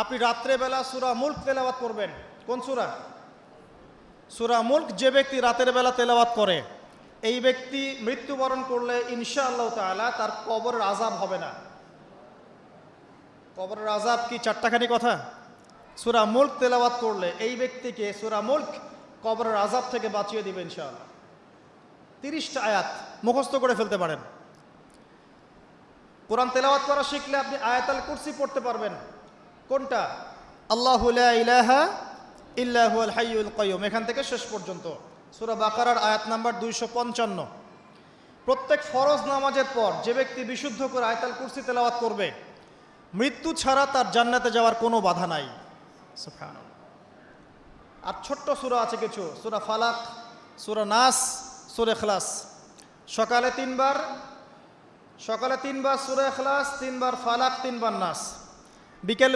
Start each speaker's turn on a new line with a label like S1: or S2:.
S1: আপনি রাত্রেবেলা সুরা মুল্ক তেলাওয়াত করবেন। কোন সুরা? সুরা মুল্ক যে ব্যক্তি রাতের বেলা তেলাওয়াত করে, এই ব্যক্তি মৃত্যুবরণ করলে ইনশা আল্লাহ তাআলা তার কবরের আজাব হবে না। কবরের আজাব কি চারটাখানি কথা? সুরা মুল্ক তেলাওয়াত করলে এই ব্যক্তিকে সুরা মুল্ক কবরের আজাব থেকে বাঁচিয়ে দিবে ইনশাআল্লাহ। তিরিশটা আয়াত মুখস্থ করে ফেলতে পারেন। কোরআন তেলাওয়াত করা শিখলে আপনি আয়াতাল কুরসি পড়তে পারবেন। কোনটা? আল্লাহ ইলাহা এখান থেকে শেষ পর্যন্ত। সূরা বাকারার আয়াত নাম্বার দুইশো পঞ্চান্ন। প্রত্যেক ফরজ নামাজের পর যে ব্যক্তি বিশুদ্ধ করে আয়াতাল কুরসি তেলাওয়াত করবে, মৃত্যু ছাড়া তার জান্নাতে যাওয়ার কোনো বাধা নাই। আর ছোট্ট সুরা আছে কিছু। সুরা ফালাক, সুরা নাস, সূরা খ্লাস সকালে তিনবার সকালে তিনবার সূরা খ্লাস তিনবার ফালাক, তিনবার নাস। বিকেল